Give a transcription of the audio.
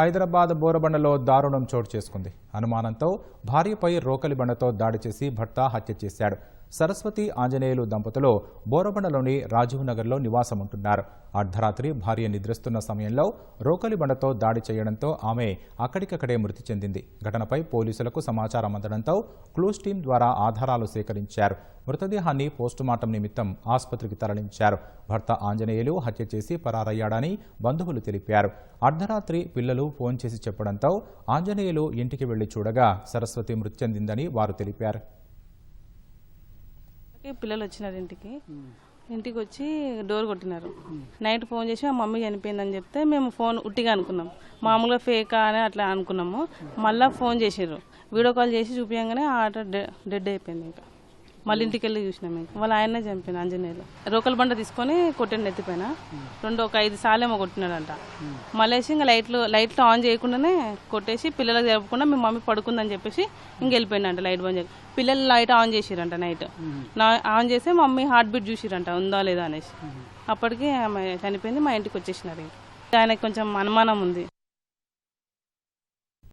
హైదరాబాద్ బోరబండలో దారుణం చోటు చేసుకుంది. అనుమానంతో భార్యపై రోకలి బండతో దాడి చేసి భర్త హత్య చేశాడు. సరస్వతి ఆంజనేయులు దంపతులు బోరబండలోని రాజీవ్ నగర్లో నివాసముంటున్నారు. అర్ధరాత్రి భార్య నిద్రిస్తున్న సమయంలో రోకలి బండతో దాడి చేయడంతో ఆమె అక్కడికక్కడే మృతి చెందింది. ఘటనపై పోలీసులకు సమాచారం అందడంతో క్లూస్ టీం ద్వారా ఆధారాలు సేకరించారు. మృతదేహాన్ని పోస్టుమార్టం నిమిత్తం ఆసుపత్రికి తరలించారు. భర్త ఆంజనేయులు హత్య చేసి పరారయ్యాడని బంధువులు తెలిపారు. అర్ధరాత్రి పిల్లలు ఫోన్ చేసి చెప్పడంతో ఆంజనేయులు ఇంటికి వెళ్ళి చూడగా సరస్వతి మృతి చెందిందని వారు తెలిపారు. పిల్లలు వచ్చినారు ఇంటికి. ఇంటికి వచ్చి డోర్ కొట్టినారు. నైట్ ఫోన్ చేసి మా మమ్మీ చనిపోయిందని చెప్తే మేము ఫోన్ ఉట్టిగా అనుకున్నాం. మామూలుగా ఫేక్ అని అట్లా అనుకున్నాము. మళ్ళీ ఫోన్ చేసిర్రు. వీడియో కాల్ చేసి చూపించగానే ఆట డెడ్ అయిపోయింది ఇంకా. మళ్ళీ ఇంటికి వెళ్ళి చూసినాం ఇంకా వాళ్ళ ఆయనే చంపిన ఆంజనేయులు రోకల బండ తీసుకొని కొట్టిండు ఎత్తిపోయిన రెండు ఒక ఐదు సార్లు ఏమో కొట్టినాడంట. మళ్ళేసి ఇంకా లైట్లు లైట్లు ఆన్ చేయకుండానే కొట్టేసి పిల్లలకు జరపకుండా మీ మమ్మీ పడుకుందని చెప్పేసి ఇంక వెళ్ళిపోయిందంట లైట్ బంద్ చేసి పిల్లలు లైట్ ఆన్ చేసిరంట నైట్. నా ఆన్ చేసి మమ్మీ హార్ట్ బీట్ చూసిరంట ఉందా లేదా అనేసి. అప్పటికి ఆమె చనిపోయింది మా ఇంటికి వచ్చేసినారు. ఆయనకు ఆయనకి కొంచెం అనుమానం ఉంది.